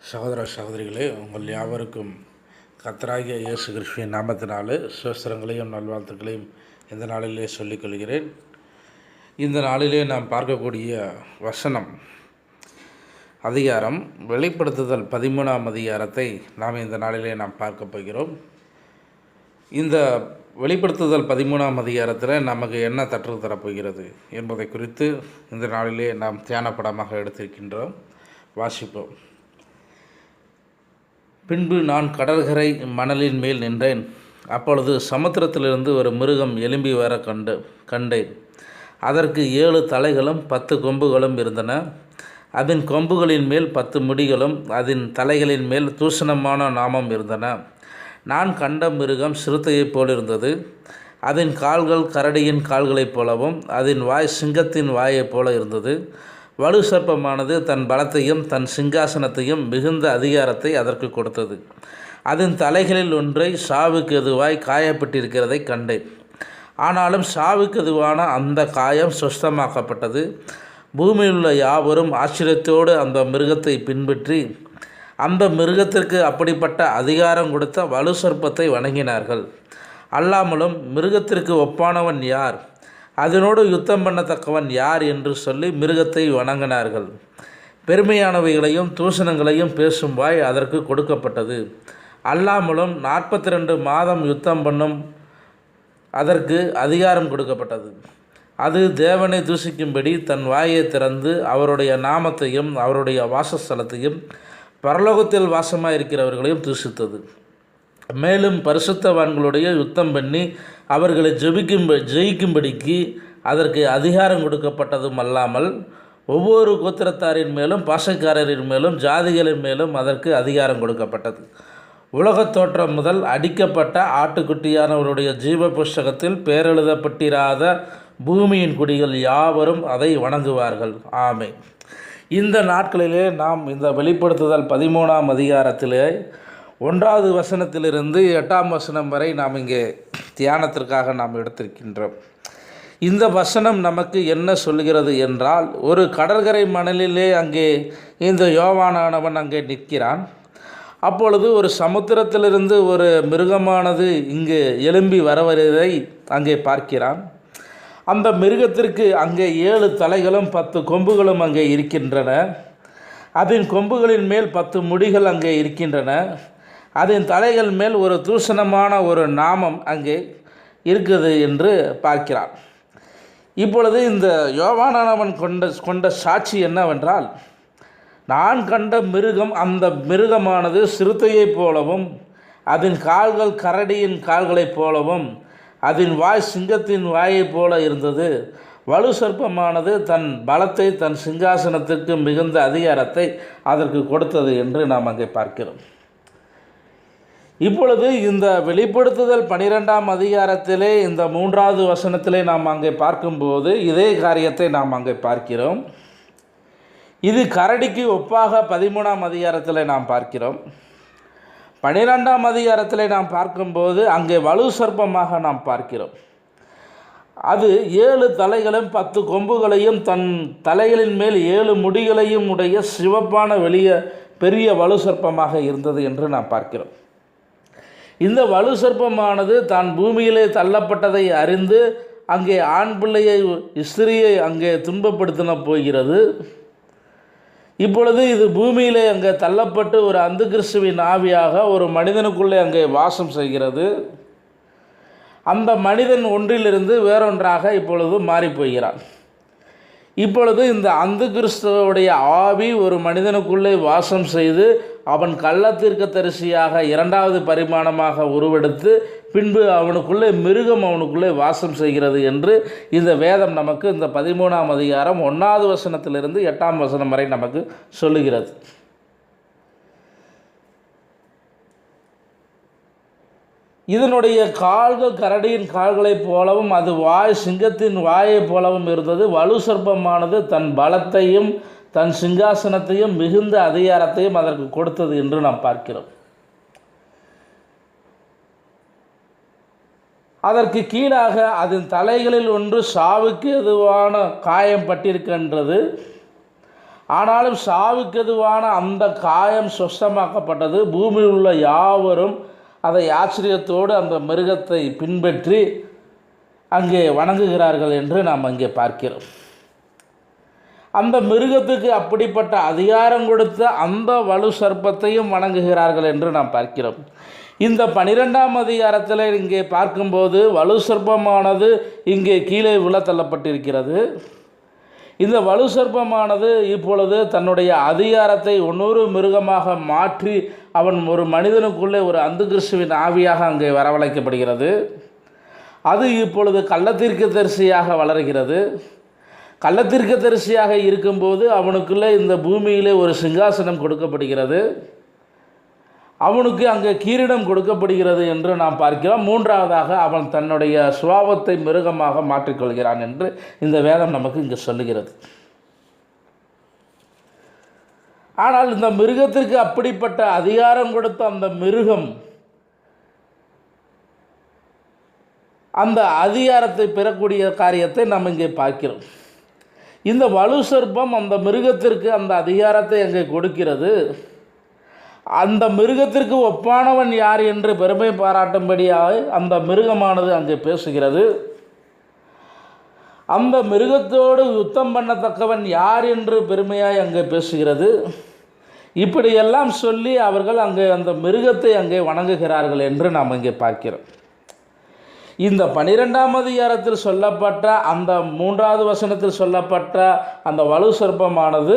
சகோதர சகோதரிகளே உங்கள் யாவருக்கும் கத்தராகிய இயேசு கிறிஸ்துவின் நாமத்தினாலே சுவஸ்திரங்களையும் நல்வாழ்த்துக்களையும் இந்த நாளிலே சொல்லிக் கொள்கிறேன். இந்த நாளிலே நாம் பார்க்கக்கூடிய வசனம் அதிகாரம் வெளிப்படுத்துதல் பதிமூணாம் அதிகாரத்தை நாம் இந்த நாளிலே நாம் பார்க்க போகிறோம். இந்த வெளிப்படுத்துதல் பதிமூணாம் அதிகாரத்தில் நமக்கு என்ன தற்று தரப்போகிறது என்பதை குறித்து இந்த நாளிலே நாம் தியானப்படமாக எடுத்திருக்கின்றோம். வாசிப்போம். பின்பு நான் கடற்கரை மணலின் மேல் நின்றேன். அப்பொழுது சமுத்திரத்திலிருந்து ஒரு மிருகம் எலும்பி வர கண்டு கண்டேன். அதற்கு ஏழு தலைகளும் பத்து கொம்புகளும் இருந்தன. அதன் கொம்புகளின் மேல் பத்து முடிகளும் அதன் தலைகளின் மேல் தூஷணமான நாமம் இருந்தன. நான் கண்ட மிருகம் சிறுத்தையைப் போல் இருந்தது அதன் கால்கள் கரடியின் கால்களைப் போலவும் அதன் வாய் சிங்கத்தின் வாயைப் போல இருந்தது. வலு சர்ப்பமானது தன் பலத்தையும் தன் சிங்காசனத்தையும் மிகுந்த அதிகாரத்தை அதற்கு கொடுத்தது. அதன் தலைகளில் ஒன்றை சாவுக்கு எதுவாய் காயப்பட்டிருக்கிறதை கண்டேன். ஆனாலும் சாவுக்கு எதுவான அந்த காயம் சுஸ்தமாக்கப்பட்டது பூமியில் உள்ள யாவரும் ஆச்சரியத்தோடு அந்த மிருகத்தை பின்பற்றி அந்த மிருகத்திற்கு அப்படிப்பட்ட அதிகாரம் கொடுத்த வலு சர்ப்பத்தை வணங்கினார்கள். அல்லாமலும் மிருகத்திற்கு ஒப்பானவன் யார்? அதனோடு யுத்தம் பண்ணத்தக்கவன் யார் என்று சொல்லி மிருகத்தை வணங்கினார்கள். பெருமையானவைகளையும் தூஷணங்களையும் பேசும் வாய் அதற்கு கொடுக்கப்பட்டது. அல்லாமலும் நாற்பத்தி ரெண்டு மாதம் யுத்தம் பண்ணும் அதற்கு அதிகாரம் கொடுக்கப்பட்டது. அது தேவனை தூஷிக்கும்படி தன் வாயை திறந்து அவருடைய நாமத்தையும் அவருடைய வாசஸ்தலத்தையும் பரலோகத்தில் வாசமாக இருக்கிறவர்களையும் தூஷித்தது. மேலும் பரிசுத்தவான்களுடைய யுத்தம் பண்ணி அவர்களை ஜெபிக்கும் ஜெயிக்கும்படிக்கு அதற்கு அதிகாரம் கொடுக்கப்பட்டதும் அல்லாமல் ஒவ்வொரு கோத்திரத்தாரின் மேலும் பாசக்காரரின் மேலும் ஜாதிகளின் மேலும் அதற்கு அதிகாரம் கொடுக்கப்பட்டது. உலகத் தோற்றம் முதல் அடிக்கப்பட்ட ஆட்டுக்குட்டியானவருடைய ஜீவ புஸ்தகத்தில் பேரெழுதப்பட்டிராத பூமியின் குடிகள் யாவரும் அதை வணங்குவார்கள். ஆமை இந்த நாட்களிலே நாம் இந்த வெளிப்படுத்துதல் பதிமூணாம் அதிகாரத்திலே ஒன்றாவது வசனத்திலிருந்து எட்டாம் வசனம் வரை நாம் இங்கே தியானத்திற்காக நாம் எடுத்திருக்கின்றோம். இந்த வசனம் நமக்கு என்ன சொல்கிறது என்றால் ஒரு கடற்கரை மணலிலே அங்கே இந்த யோவானானவன் அங்கே நிற்கிறான். அப்பொழுது ஒரு சமுத்திரத்திலிருந்து ஒரு மிருகமானது இங்கு எலும்பி வரவதை அங்கே பார்க்கிறான். அந்த மிருகத்திற்கு அங்கே ஏழு தலைகளும் பத்து கொம்புகளும் அங்கே இருக்கின்றன. அதன் கொம்புகளின் மேல் பத்து முடிகள் அங்கே இருக்கின்றன. அதன் தலைகள் மேல் ஒரு தூஷணமான ஒரு நாமம் அங்கே இருக்குது என்று பார்க்கிறான். இப்பொழுது இந்த யோவானானவன் கொண்ட கொண்ட சாட்சி என்னவென்றால் நான் கண்ட மிருகம் அந்த மிருகமானது சிறுத்தையைப் போலவும் அதன் கால்கள் கரடியின் கால்களைப் போலவும் அதன் வாய் சிங்கத்தின் வாயைப் போல இருந்தது. வலு சர்ப்பமானது தன் பலத்தை தன் சிங்காசனத்திற்கு மிகுந்த அதிகாரத்தை அதற்கு கொடுத்தது என்று நாம் அங்கே பார்க்கிறோம். இப்பொழுது இந்த வெளிப்படுத்துதல் பனிரெண்டாம் அதிகாரத்திலே இந்த மூன்றாவது வசனத்திலே நாம் அங்கே பார்க்கும்போது இதே காரியத்தை நாம் அங்கே பார்க்கிறோம். இது கரடிக்கு ஒப்பாக பதிமூணாம் அதிகாரத்தில் நாம் பார்க்கிறோம். பனிரெண்டாம் அதிகாரத்தில் நாம் பார்க்கும்போது அங்கே வலு சர்ப்பமாக நாம் பார்க்கிறோம். அது ஏழு தலைகளும் பத்து கொம்புகளையும் தன் தலைகளின் மேல் ஏழு முடிகளையும் உடைய சிவப்பான வெளிய பெரிய வலு சர்ப்பமாக இருந்தது என்று நாம் பார்க்கிறோம். இந்த வலு சர்ப்பமானது தான் பூமியிலே தள்ளப்பட்டதை அறிந்து அங்கே ஆண் பிள்ளையை ஸ்திரியை அங்கே துன்பப்படுத்தின போகிறது. இப்பொழுது இது பூமியிலே அங்கே தள்ளப்பட்டு ஒரு அந்து கிறிஸ்துவின் ஆவியாக ஒரு மனிதனுக்குள்ளே அங்கே வாசம் செய்கிறது. அந்த மனிதன் ஒன்றிலிருந்து வேறொன்றாக இப்பொழுது மாறிப்போகிறான். இப்பொழுது இந்த அந்து கிறிஸ்துவோடைய ஆவி ஒரு மனிதனுக்குள்ளே வாசம் செய்து அவன் கள்ளத்தீர்க்க தரிசியாக இரண்டாவது பரிமாணமாக உருவெடுத்து பின்பு அவனுக்குள்ளே மிருகம் அவனுக்குள்ளே வாசம் செய்கிறது என்று இந்த வேதம் நமக்கு இந்த பதிமூணாம் அதிகாரம் ஒன்றாவது வசனத்திலிருந்து எட்டாம் வசனம் வரை நமக்கு சொல்லுகிறது. இதனுடைய கால்கள் கரடியின் கால்களைப் போலவும் அது வாய் சிங்கத்தின் வாயைப் போலவும் இருந்தது. வலு சர்ப்பமானது தன் பலத்தையும் தன் சிங்காசனத்தையும் மிகுந்த அதிகாரத்தையும் அதற்கு கொடுத்தது என்று நாம் பார்க்கிறோம். அதற்கு கீழாக அதன் தலைகளில் ஒன்று சாவுக்கு எதுவான காயம் பட்டிருக்கின்றது. ஆனாலும் சாவுக்கெதுவான அந்த காயம் சுஸ்தமாக்கப்பட்டது பூமியில் உள்ள யாவரும் அதை ஆச்சரியத்தோடு அந்த மிருகத்தை பின்பற்றி அங்கே வணங்குகிறார்கள் என்று நாம் அங்கே பார்க்கிறோம். அந்த மிருகத்துக்கு அப்படிப்பட்ட அதிகாரம் கொடுத்த அந்த வலு சர்ப்பத்தையும் வணங்குகிறார்கள் என்று நாம் பார்க்கிறோம். இந்த பனிரெண்டாம் அதிகாரத்தில் இங்கே பார்க்கும்போது வலு சர்ப்பமானது இங்கே கீழே விழ தள்ளப்பட்டிருக்கிறது. இந்த வலு சர்ப்பமானது இப்பொழுது தன்னுடைய அதிகாரத்தை ஒன்னொரு மிருகமாக மாற்றி அவன் ஒரு மனிதனுக்குள்ளே ஒரு அந்து கிறிஸ்துவின் ஆவியாக அங்கே வரவழைக்கப்படுகிறது. அது இப்பொழுது கள்ளத்திற்கு தரிசியாக வளர்கிறது. கள்ளத்திற்கு தரிசியாக இருக்கும்போது அவனுக்குள்ளே இந்த பூமியிலே ஒரு சிங்காசனம் கொடுக்கப்படுகிறது. அவனுக்கு அங்கே கீரிடம் கொடுக்கப்படுகிறது என்று நாம் பார்க்கிறோம். மூன்றாவதாக அவன் தன்னுடைய சுபாவத்தை மிருகமாக மாற்றிக்கொள்கிறான் என்று இந்த வேதம் நமக்கு இங்கே சொல்லுகிறது. ஆனால் இந்த மிருகத்திற்கு அப்படிப்பட்ட அதிகாரம் கொடுத்த அந்த மிருகம் அந்த அதிகாரத்தை பெறக்கூடிய காரியத்தை நாம் இங்கே பார்க்கிறோம். இந்த வலு சர்ப்பம் அந்த மிருகத்திற்கு அந்த அதிகாரத்தை அங்கே கொடுக்கிறது. அந்த மிருகத்திற்கு ஒப்பானவன் யார் என்று பெருமை பாராட்டும்படியாக அந்த மிருகமானது அங்கே பேசுகிறது. அந்த மிருகத்தோடு யுத்தம் பண்ணத்தக்கவன் யார் என்று பெருமையாய் அங்கே பேசுகிறது. இப்படியெல்லாம் சொல்லி அவர்கள் அங்கே அந்த மிருகத்தை அங்கே வணங்குகிறார்கள் என்று நாம் இங்கே பார்க்கிறோம். இந்த பனிரெண்டாம் அதிகாரத்தில் சொல்லப்பட்ட அந்த மூன்றாவது வசனத்தில் சொல்லப்பட்ட அந்த வலு சர்ப்பமானது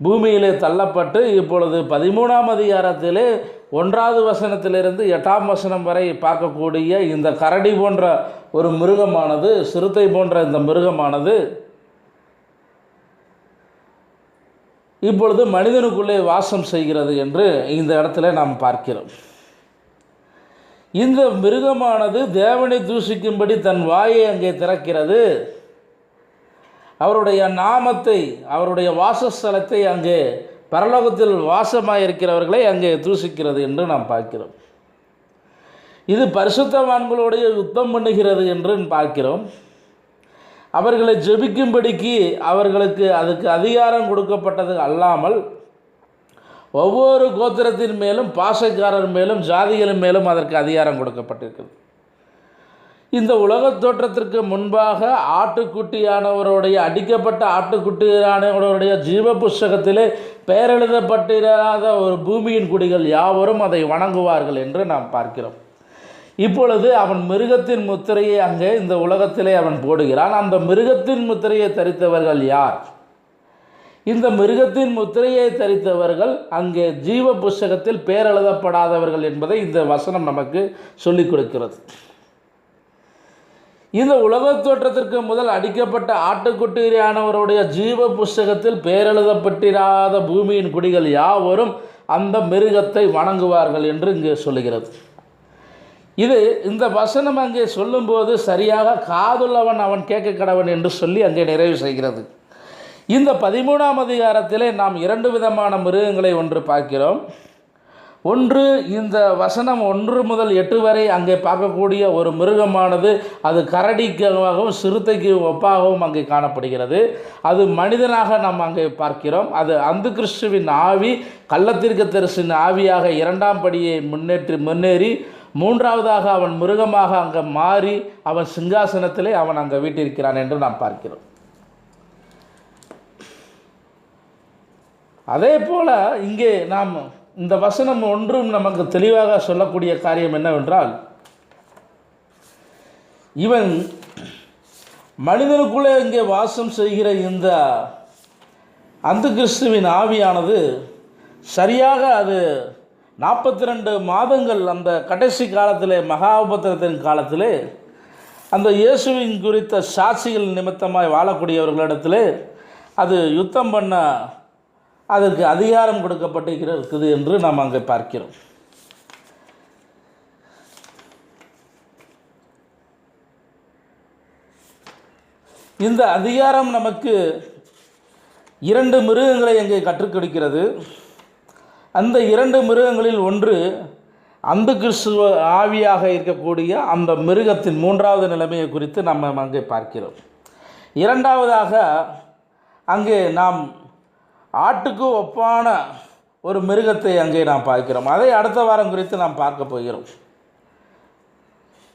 பூமியிலே தள்ளப்பட்டு இப்பொழுது பதிமூணாம் அதிகாரத்திலே ஒன்றாவது வசனத்திலிருந்து எட்டாம் வசனம் வரை பார்க்கக்கூடிய இந்த கரடி போன்ற ஒரு மிருகமானது சிறுத்தை போன்ற இந்த மிருகமானது இப்பொழுது மனிதனுக்குள்ளே வாசம் செய்கிறது என்று இந்த இடத்துல நாம் பார்க்கிறோம். இந்த மிருகமானது தேவனை தூஷிக்கும்படி தன் வாயை அங்கே திறக்கிறது. அவருடைய நாமத்தை அவருடைய வாசஸ்தலத்தை அங்கே பரலோகத்தில் வாசமாக இருக்கிறவர்களை அங்கே தூசிக்கிறது என்று நாம் பார்க்கிறோம். இது பரிசுத்தவான்களுடைய யுத்தம் பண்ணுகிறது என்று பார்க்கிறோம். அவர்களை ஜெபிக்கும்படிக்கு அவர்களுக்கு அதுக்கு அதிகாரம் கொடுக்கப்பட்டது அல்லாமல் ஒவ்வொரு கோத்திரத்தின் மேலும் பாசைக்காரர் மேலும் ஜாதிகளின் மேலும் அதற்கு அதிகாரம் கொடுக்கப்பட்டிருக்கிறது. இந்த உலகத் தோற்றத்திற்கு முன்பாக ஆட்டுக்குட்டியானவருடைய அடிக்கப்பட்ட ஆட்டுக்குட்டியானவருடைய ஜீவ புஸ்தகத்திலே பெயரெழுதப்பட்டிராத ஒரு பூமியின் குடிகள் யாவரும் அதை வணங்குவார்கள் என்று நாம் பார்க்கிறோம். இப்பொழுது அவன் மிருகத்தின் முத்திரையை அங்கே இந்த உலகத்திலே அவன் போடுகிறான். அந்த மிருகத்தின் முத்திரையை தரித்தவர்கள் யார்? இந்த மிருகத்தின் முத்திரையை தரித்தவர்கள் அங்கே ஜீவ புஸ்தகத்தில் பேரெழுதப்படாதவர்கள் என்பதை இந்த வசனம் நமக்கு சொல்லிக் கொடுக்கிறது. இந்த உலகத் தோற்றத்திற்கு முதல் அடிக்கப்பட்ட ஆட்டுக்குட்டியானவருடைய ஜீவ புஸ்தகத்தில் பேரெழுதப்பட்டிராத பூமியின் குடிகள் யாவரும் அந்த மிருகத்தை வணங்குவார்கள் என்று இங்கே சொல்லுகிறது. இது இந்த வசனம் அங்கே சொல்லும்போது சரியாக காதுள்ளவன் அவன் கேட்க கடவன் என்று சொல்லி அங்கே நிறைவு செய்கிறது. இந்த பதிமூணாம் அதிகாரத்திலே நாம் இரண்டு விதமான மிருகங்களை ஒன்று பார்க்கிறோம். ஒன்று இந்த வசனம் ஒன்று முதல் எட்டு வரை அங்கே பார்க்கக்கூடிய ஒரு மிருகமானது அது கரடிக்காகவும் சிறுத்தைக்கு ஒப்பாகவும் அங்கே காணப்படுகிறது. அது மனிதனாக நாம் அங்கே பார்க்கிறோம். அது அந்த கிறிஸ்துவின் ஆவி கள்ளத்திற்கு தரிசின் ஆவியாக இரண்டாம் படியை முன்னேற்றி முன்னேறி மூன்றாவதாக அவன் மிருகமாக அங்கே மாறி அவன் சிங்காசனத்திலே அவன் அங்கே வீட்டிருக்கிறான் என்று நாம் பார்க்கிறோம். அதே போல் இங்கே நாம் இந்த வசனம் ஒன்றும் நமக்கு தெளிவாக சொல்லக்கூடிய காரியம் என்னவென்றால் இவன் மனிதனுக்குள்ளே இங்கே வாசம் செய்கிற இந்த அந்த கிறிஸ்துவின் ஆவியானது சரியாக அது நாற்பத்தி ரெண்டு மாதங்கள் அந்த கடைசி காலத்தில் மகாபத்திரத்தின் காலத்தில் அந்த இயேசுவின் குறித்த சாட்சிகள் நிமித்தமாய் வாழக்கூடியவர்களிடத்தில் அது யுத்தம் பண்ண அதற்கு அதிகாரம் கொடுக்கப்பட்டிருக்கிறது என்று நாம் அங்கே பார்க்கிறோம். இந்த அதிகாரம் நமக்கு இரண்டு மிருகங்களை அங்கே கற்றுக் கொடுக்கிறது. அந்த இரண்டு மிருகங்களில் ஒன்று அந்த கிறிஸ்துவ ஆவியாக இருக்கக்கூடிய அந்த மிருகத்தின் மூன்றாவது நிலைமையை குறித்து நம்ம அங்கே பார்க்கிறோம். இரண்டாவதாக அங்கே நாம் ஆட்டுக்கு ஒப்பான ஒரு மிருகத்தை அங்கே நாம் பார்க்கிறோம். அதை அடுத்த வாரம் குறித்து நாம் பார்க்க போகிறோம்.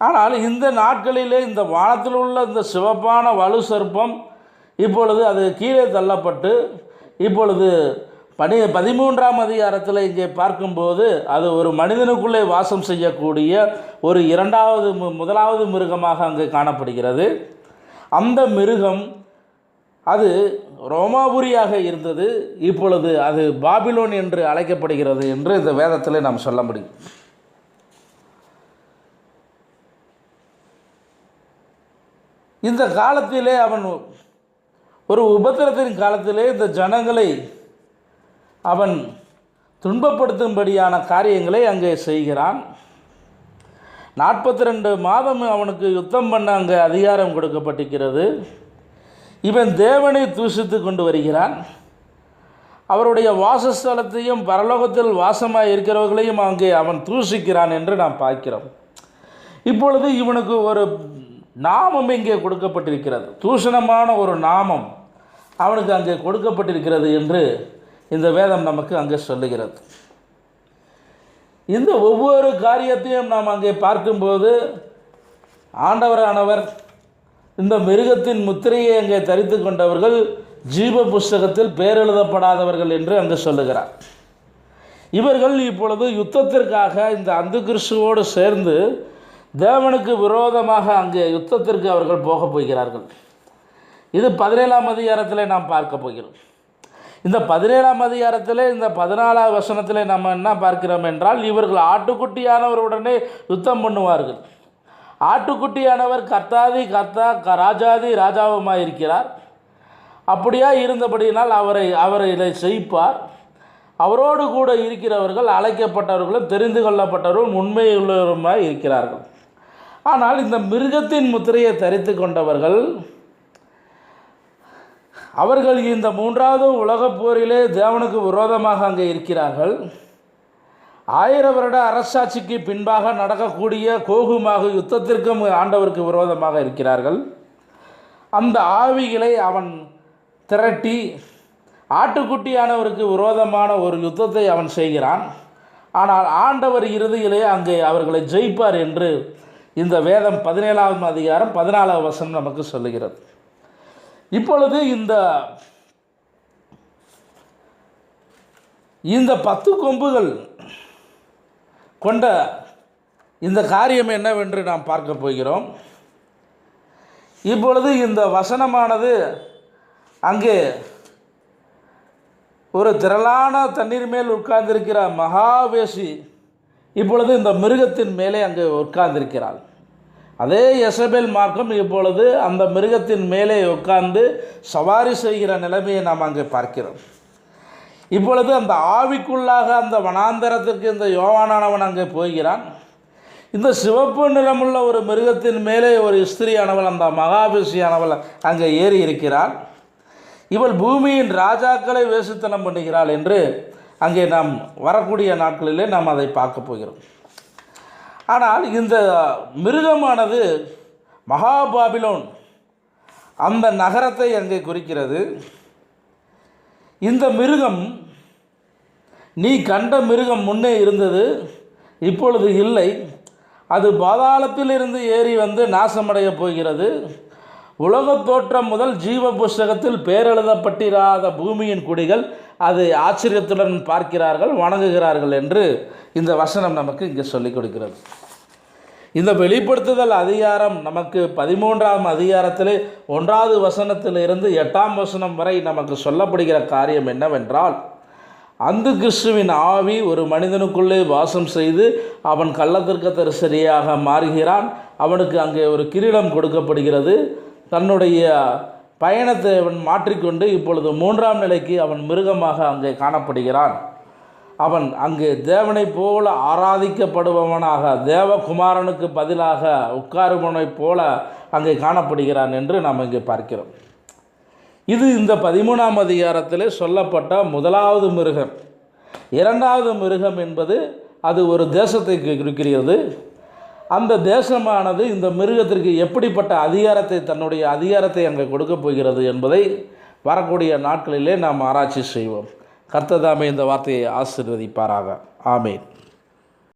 ஆனால் இந்த நாட்களிலே இந்த வானத்தில் உள்ள இந்த சிவப்பான வலு சர்ப்பம் இப்பொழுது அது கீழே தள்ளப்பட்டு இப்பொழுது பனி பதிமூன்றாம் அதிகாரத்தில் இங்கே பார்க்கும்போது அது ஒரு மனிதனுக்குள்ளே வாசம் செய்யக்கூடிய ஒரு இரண்டாவது மு- முதலாவது மிருகமாக அங்கே காணப்படுகிறது. அந்த மிருகம் அது ரோமாபுரியாக இருந்தது. இப்பொழுது அது பாபிலோன் என்று அழைக்கப்படுகிறது என்று இந்த வேதத்தில் நாம் சொல்ல முடியும். இந்த காலத்திலே அவன் ஒரு உபத்திரத்தின் காலத்திலே இந்த ஜனங்களை அவன் துன்பப்படுத்தும்படியான காரியங்களை அங்கே செய்கிறான். நாற்பத்தி ரெண்டு மாதம் அவனுக்கு யுத்தம் பண்ண அங்கே அதிகாரம் கொடுக்கப்பட்டிருக்கிறது. இவன் தேவனை தூஷித்து கொண்டு வருகிறான். அவருடைய வாசஸ்தலத்தையும் பரலோகத்தில் வாசமாக இருக்கிறவர்களையும் அங்கே அவன் தூஷிக்கிறான் என்று நாம் பார்க்கிறோம். இப்பொழுது இவனுக்கு ஒரு நாமம் இங்கே கொடுக்கப்பட்டிருக்கிறது. தூஷணமான ஒரு நாமம் அவனுக்கு அங்கே கொடுக்கப்பட்டிருக்கிறது என்று இந்த வேதம் நமக்கு அங்கே சொல்லுகிறது. இந்த ஒவ்வொரு காரியத்தையும் நாம் அங்கே பார்க்கும்போது ஆண்டவரானவர் இந்த மிருகத்தின் முத்திரையை அங்கே தரித்து கொண்டவர்கள் ஜீவ புஸ்தகத்தில் பேரெழுதப்படாதவர்கள் என்று அங்கே சொல்லுகிறார். இவர்கள் இப்பொழுது யுத்தத்திற்காக இந்த அந்து கிறிஸ்துவோடு சேர்ந்து தேவனுக்கு விரோதமாக அங்கே யுத்தத்திற்கு அவர்கள் போகப் போகிறார்கள். இது பதினேழாம் அதிகாரத்தில் நாம் பார்க்க போகிறோம். இந்த பதினேழாம் அதிகாரத்தில் இந்த பதினாலாம் வசனத்தில் நம்ம என்ன பார்க்கிறோம் என்றால் இவர்கள் ஆட்டுக்குட்டியானவருடனே யுத்தம் பண்ணுவார்கள். ஆட்டுக்குட்டியானவர் கர்த்தாதி கர்த்தா க- ராஜாதி ராஜாவுமாக இருக்கிறார் அப்படியா இருந்தபடியினால் அவரை அவரை இதை செய்ப்பார் அவரோடு கூட இருக்கிறவர்கள் அழைக்கப்பட்டவர்களும் தெரிந்து கொள்ளப்பட்டவர்களும் உண்மையுள்ளவருமாய் இருக்கிறார்கள் ஆனால் இந்த மிருகத்தின் முத்திரையை தரித்து கொண்டவர்கள் அவர்கள் இந்த மூன்றாவது உலகப் போரிலே தேவனுக்கு விரோதமாக அங்கே இருக்கிறார்கள். ஆயிர வருட அரசாட்சிக்கு பின்பாக நடக்கக்கூடிய கோகுமாக யுத்தத்திற்கும் ஆண்டவருக்கு விரோதமாக இருக்கிறார்கள். அந்த ஆவிகளை அவன் திரட்டி ஆட்டுக்குட்டியானவருக்கு விரோதமான ஒரு யுத்தத்தை அவன் செய்கிறான். ஆனால் ஆண்டவர் இறுதியிலே அங்கே அவர்களை ஜெயிப்பார் என்று இந்த வேதம் பதினேழாவது அதிகாரம் பதினாலாவது வசனம் நமக்கு சொல்லுகிறது. இப்பொழுது இந்த இந்த பத்து கொம்புகள் கொண்ட இந்த காரியம் என்னவென்று நாம் பார்க்க போகிறோம். இப்பொழுது இந்த வசனமானது அங்கே ஒரு திரளான தண்ணீர் மேல் உட்கார்ந்திருக்கிற மகாவேசி இப்பொழுது இந்த மிருகத்தின் மேலே அங்கே உட்கார்ந்திருக்கிறாள். அதே எசபேல் மார்க்கம் இப்பொழுது அந்த மிருகத்தின் மேலே உட்கார்ந்து சவாரி செய்கிற நிலைமையை நாம் அங்கே பார்க்கிறோம். இப்பொழுது அந்த ஆவிக்குள்ளாக அந்த வனாந்தரத்திற்கு இந்த யோவானானவன் அங்கே போகிறான். இந்த சிவப்பு நிறமுள்ள ஒரு மிருகத்தின் மேலே ஒரு ஸ்திரியானவள் அந்த மகாபிஷியானவள் அங்கே ஏறி இருக்கிறாள். இவள் பூமியின் ராஜாக்களை வேசுத்தனம் பண்ணுகிறாள் என்று அங்கே நாம் வரக்கூடிய நாட்களிலே நாம் அதை பார்க்க போகிறோம். ஆனால் இந்த மிருகமானது மகாபாபிலோன் அந்த நகரத்தை அங்கே குறிக்கிறது. இந்த மிருகம் நீ கண்ட மிருகம் முன்னே இருந்தது இப்பொழுது இல்லை. அது பாதாளத்திலிருந்து ஏறி வந்து நாசமடைய போகிறது. உலகத் தோற்றம் முதல் ஜீவ புஸ்தகத்தில் பேரெழுதப்பட்டிராத பூமியின் குடிகள் அதை ஆச்சரியத்துடன் பார்க்கிறார்கள் வணங்குகிறார்கள் என்று இந்த வசனம் நமக்கு இங்கே சொல்லிக் கொடுக்கிறது. இந்த வெளிப்படுத்துதல் அதிகாரம் நமக்கு பதிமூன்றாம் அதிகாரத்திலே ஒன்றாவது வசனத்திலிருந்து எட்டாம் வசனம் வரை நமக்கு சொல்லப்படுகிற காரியம் என்னவென்றால் அந்த கிறிஸ்துவின் ஆவி ஒரு மனிதனுக்குள்ளே வாசம் செய்து அவன் கள்ளத்திற்கு தரிசரியாக மாறுகிறான் அவனுக்கு அங்கே ஒரு கிரீடம் கொடுக்கப்படுகிறது. தன்னுடைய பயணத்தை அவன் மாற்றிக்கொண்டு இப்பொழுது மூன்றாம் நிலைக்கு அவன் மிருகமாக அங்கே காணப்படுகிறான். அவன் அங்கே தேவனைப் போல ஆராதிக்கப்படுபவனாக தேவகுமாரனுக்கு பதிலாக உட்காருபவனைப் போல அங்கே காணப்படுகிறான் என்று நாம் இங்கே பார்க்கிறோம். இது இந்த பதிமூணாம் அதிகாரத்தில் சொல்லப்பட்ட முதலாவது மிருகம். இரண்டாவது மிருகம் என்பது அது ஒரு தேசத்தை குறிக்கிறது. அந்த தேசமானது இந்த மிருகத்திற்கு எப்படிப்பட்ட அதிகாரத்தை தன்னுடைய அதிகாரத்தை அங்கே கொடுக்கப் போகிறது என்பதை வரக்கூடிய நாட்களிலே நாம் ஆராய்ச்சி செய்வோம். கர்த்ததாமே இந்த வார்த்தையை ஆசீர்வதிப்பாராக. ஆமேன்.